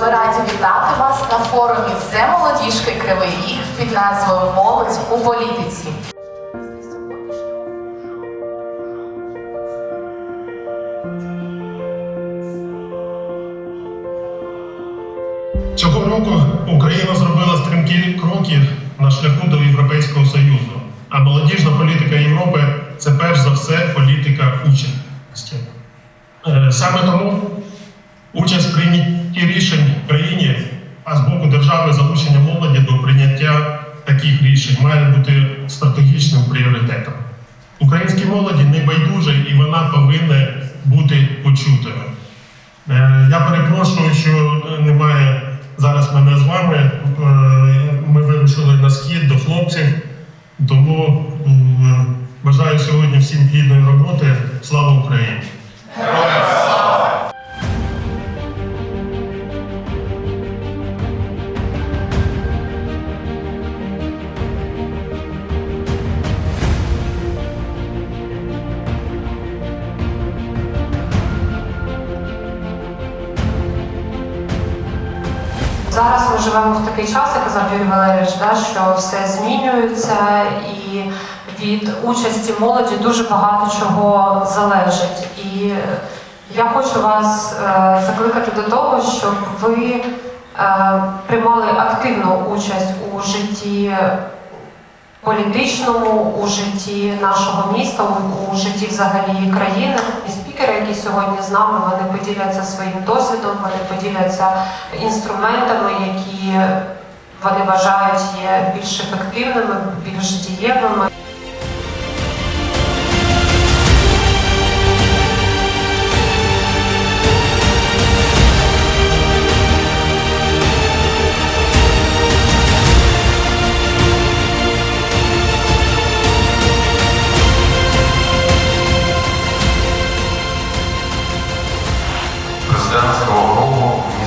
Ми раді вітати вас на форумі «Зе молодіжки Кривий Ріг під назвою Молодь у політиці. Цього року Україна зробила стрімкі кроки на шляху до Європейського Союзу. А молодіжна політика Європи це перш за все політика участі. Е, Саме тому участь прийнятті рішень в країні, а з боку держави залучення молоді до прийняття таких рішень має бути стратегічним пріоритетом. Українській молоді не байдуже і вона повинна бути почутою. Е, Я перепрошую, що немає зараз мене з вами. Е, Ми вирушили на схід до хлопців, тому бажаю сьогодні всім плідної роботи. Слава Україні! Живемо в такий час, як казав Юрій Валерійович, да, що все змінюється, і від участі молоді дуже багато чого залежить. І я хочу вас е, закликати до того, щоб ви е, приймали активну участь у житті політичному, у житті нашого міста, у, у житті взагалі країни. Спікери, які сьогодні з нами, вони поділяться своїм досвідом, вони поділяться інструментами, які вони вважають є більш ефективними, більш дієвими.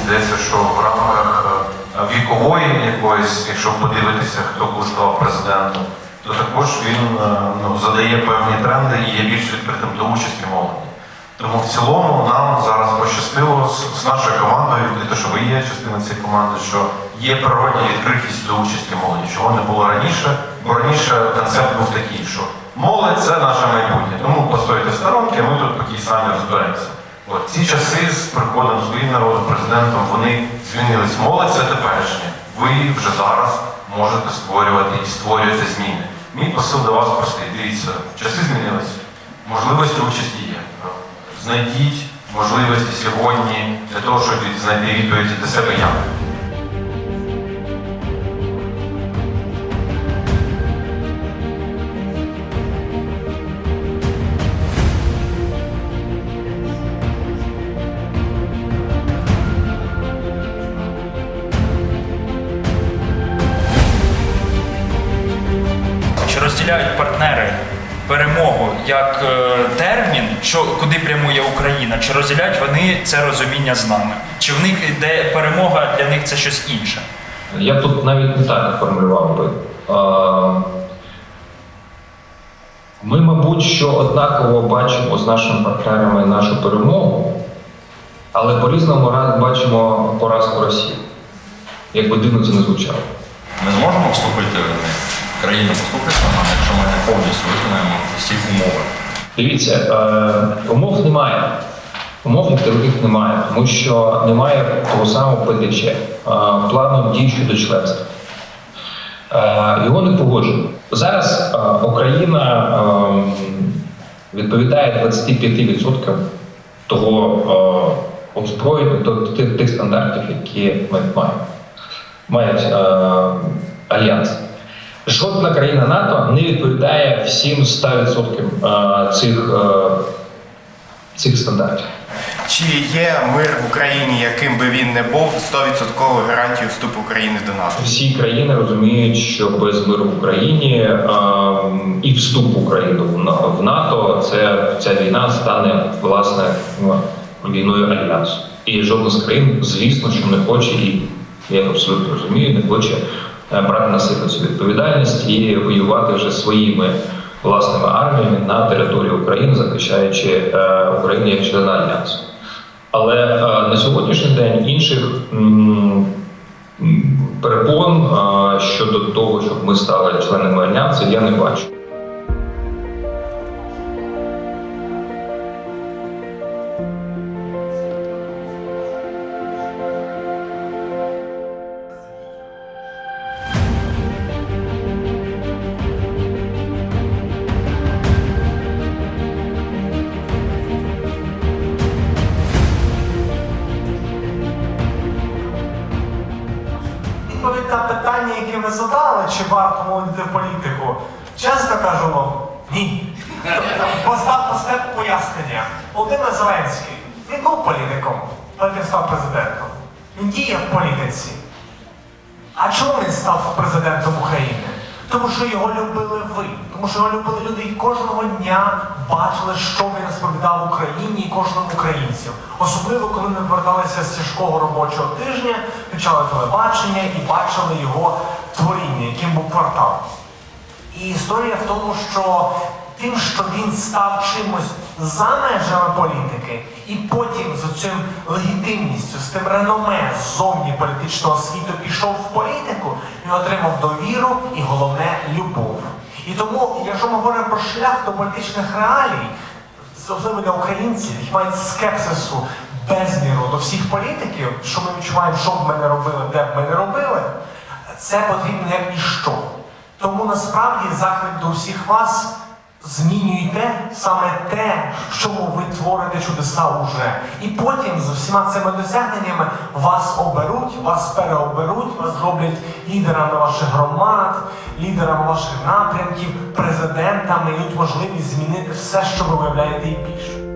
Здається, що в рамках е, вікової якоїсь, якщо подивитися, хто ставав президентом, то також він е, ну, задає певні тренди і є більш відкритим до участі молоді. Тому в цілому нам зараз пощастило з, нашою командою, і те, що ви є частиною цієї команди, що є природня відкритість до участі молоді, чого не було раніше, бо раніше концепт був такий, що молодь це наше майбутнє. Тому постойте в сторонки, ми тут поки самі розберемося. От ці часи з приходом своїм народу, президентом, вони змінились. Молодь це теперішнє. Ви вже зараз можете створювати і створюєте зміни. Мій посил до вас простий. Дивіться, часи змінились, можливості участі є. Знайдіть можливості сьогодні для того, щоб знайти відповіді для себе як. Розділяють партнери перемогу як е, термін, що куди прямує Україна? Чи розділяють вони це розуміння з нами? Чи в них іде перемога для них це щось інше? Я тут навіть не так формулював би. Ми, мабуть, що однаково бачимо з нашими партнерами нашу перемогу, але по-різному бачимо поразку Росії. Як би дивно це не звучало. Ми зможемо вступити в них? Країна поступить на нам, якщо ми не повністю виконаємо всі умови. Дивіться, е, умов немає. Умов таких немає, тому що немає того самого ПДЧ, е, плану дій щодо членства. Е, його не погоджено. Зараз Україна відповідає 25% того озброєння, тих, стандартів, які ми маємо. Мають альянс. Жодна країна НАТО не відповідає всім 100% е, цих, е, цих стандартів. Чи є мир в Україні, яким би він не був, 100% гарантію вступу України до НАТО? Всі країни розуміють, що без миру в Україні е, і вступ України в На- в НАТО це ця війна стане власне ну, війною альянсу. І жодна з країн, звісно, що не хоче, і я абсолютно розумію, не хоче брати на себе цю відповідальність і воювати вже своїми власними арміями на території України, захищаючи е, Україну як члена альянсу. Але е, на сьогоднішній день інших перепон е, щодо того, щоб ми стали членами альянсу, я не бачу. Відповідь на питання, яке ви задали, чи варто молодити в політику, чесно кажу вам, ні. Постав постеп пояснення. Володимир Зеленський, він був політиком, але він став президентом. Він діє в політиці. А чому він став президентом України? Тому що його любили ви, тому що його любили люди і кожного дня бачили, що він розповідав Україні і кожному українцю. Особливо, коли ми поверталися з тяжкого робочого тижня, включали телебачення і бачили його творіння, яким був квартал. І історія в тому, що тим, що він став чимось за межами політики, і потім цим легітимністю, з тим реноме ззовні політичного світу пішов в політику, він отримав довіру і головне любов. І тому, якщо ми говоримо про шлях до політичних реалій, особливо для українців, які мають скепсису безміру до всіх політиків, що ми відчуваємо, що б ми не робили, де б ми не робили, це потрібно як ніщо. Тому насправді заклик до всіх вас змінюйте саме те, в чому ви творите чудеса уже. І потім з усіма цими досягненнями вас оберуть, вас переоберуть, вас зроблять лідерами ваших громад, лідерами ваших напрямків, президентами, дають можливість змінити все, що ви виявляєте і більше.